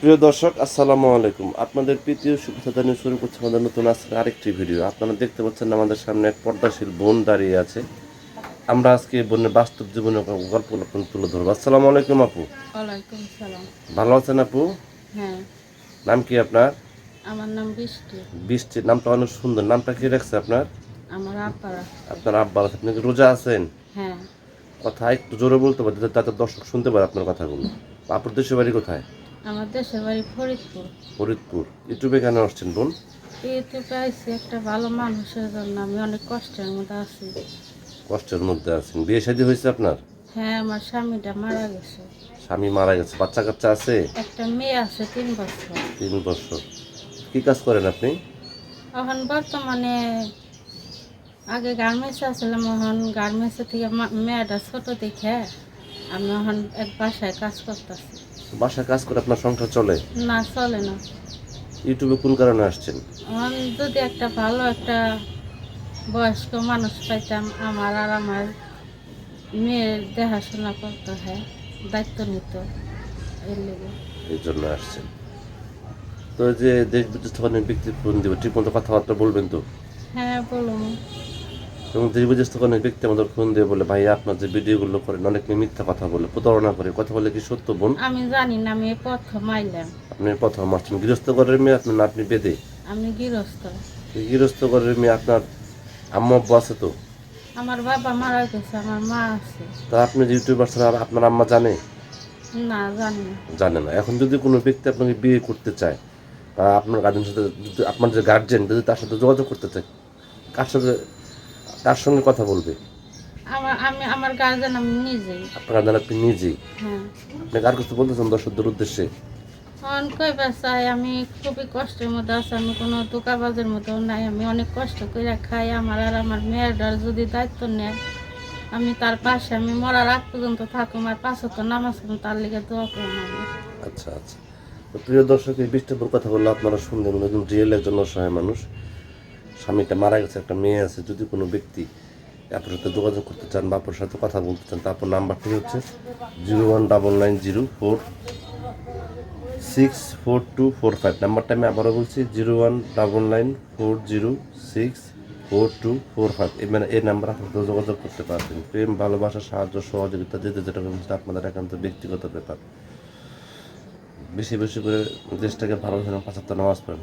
প্রিয় দর্শক আসসালামু আলাইকুম। আপনাদের প্রীতীয় শুভেচ্ছা জানিয়ে শুরু করছে আমাদের নতুন আজকে আরেকটি ভিডিও। আপনারা দেখতে পাচ্ছেন আমাদের সামনে এক পর্দাশীল বোন দাঁড়িয়ে আছে। আমরা আজকে বোনের বাস্তব জীবনের গল্প তুলে ধরবো। আসসালামু আলাইকুম আপু। ভালো আছেন আপু? হ্যাঁ। নাম কি আপনার? আমার নাম বৃষ্টি। বৃষ্টি নামটা অনেক সুন্দর। নামটা কি রাখছে আপনার? আমার আব্বারা আপনার আব্বা আছে। আপনি রোজা আছেন? হ্যাঁ। কথা একটু জোরে বলতে পারে যাতে দর্শক শুনতে পারে আপনার কথাগুলো। আপুর দেশের বাড়ি কোথায়? আমার দেশের বাড়ি ফরিদপুর। ফরিদপুর। ইউটিউবে কেন আসছেন বোন? এতে পাইছি একটা ভালো মানুষের জন্য আমি অনেক কষ্টের মধ্যে আছি। কষ্টের মধ্যে আছেন। বিয়ে শাদী হয়েছে আপনার? হ্যাঁ আমার স্বামীটা মারা গেছে। স্বামী মারা গেছে। বাচ্চা কাচ্চা আছে? একটা মেয়ে আছে তিন বছর। তিন বছর। কি কাজ করেন আপনি? এখন বর্তমানে আগে গার্মেন্টসে আসলাম এখন গার্মেন্টসে থেকে মেয়েটা ছোট দেখে আমি এখন এক বাসায় কাজ করতেছি। বাসায় কাজ করে আপনার সংসার চলে? না চলে না। ইউটিউবে কোন কারণে আসছেন? এখন যদি একটা ভালো একটা বয়স্ক মানুষ পাইতাম আমার আর আমার মেয়ের দেখাশোনা করতে হয় দায়িত্ব নিত এর লেগে। এই জন্য আসছেন। তো যে দেশ বিদেশ থেকে অনেক ব্যক্তি ফোন দেবে ঠিক মতো কথাবার্তা বলবেন তো? হ্যাঁ বলুন। এবং দেশ বিদেশ থেকে অনেক ব্যক্তি আমাদের ফোন দিয়ে বলে ভাই আপনার যে ভিডিওগুলো করেন অনেক মিথ্যা কথা বলে প্রতারণা করে কথা বলে কি সত্য বোন? আমি জানি না আমি প্রথম আইলাম আপনি প্রথম আসছেন গৃহস্থ ঘরের মেয়ে আপনার আপনি বেদে? আমি গৃহস্থ। গৃহস্থ ঘরের মেয়ে আপনার আম্মু আব্বু আছে তো? আমার বাবা মারা গেছে আমার মা আছে। তা আপনি ইউটিউবার ছাড়া আর আপনার আম্মা জানে? না জানি না। জানে না। এখন যদি কোনো ব্যক্তি আপনাকে বিয়ে করতে চায় বা আপনার গার্জেনের সাথে আপনার যে গার্জেন যদি তার সাথে যোগাযোগ করতে চায় কার সাথে কার সঙ্গে কথা বলবে? আমার আমি আমার গার্জেন আমি নিজেই। আপনার গার্জেন আপনি নিজেই? হ্যাঁ। আপনি কার কাছে বলতেছেন দর্শকদের উদ্দেশ্যে? অন কইবার চাই আমি খুবই কষ্টের মধ্যে আছি আমি কোনো দোকাবাজের মধ্যেও নাই আমি অনেক কষ্ট করে খাই আমার আর আমার মেয়েটার যদি দায়িত্ব নেয় আমি তার পাশে আমি মরার আগ পর্যন্ত থাকুম আর পাশে তো নামাজ পড়ুন তার লিগে দোয়া করুন আচ্ছা আচ্ছা। তো প্রিয় দর্শক এই বিষ্ণুপুর কথা বললে আপনারা শুনলেন একজন রিয়েল একজন অসহায় মানুষ। স্বামীটা মারা গেছে, একটা মেয়ে আছে, যদি কোনো ব্যক্তি আপনার সাথে যোগাযোগ করতে চান বা আপনার সাথে কথা বলতে চান তারপর নাম্বারটি হচ্ছে zero one double nine zero four six four two four five. নাম্বারটা আমি আবারও বলছি, zero one double nine four zero six four two four five. এই মানে এই নাম্বার আপনার যোগাযোগ করতে পারবেন। প্রেম, ভালোবাসা, সাহায্য, সহযোগিতা দিতে যেটা সেটা আপনাদের একান্ত ব্যক্তিগত ব্যাপার। বেশি বেশি করে দেশটাকে ভালো পাঁচাত্তর নামাজ পড়েন।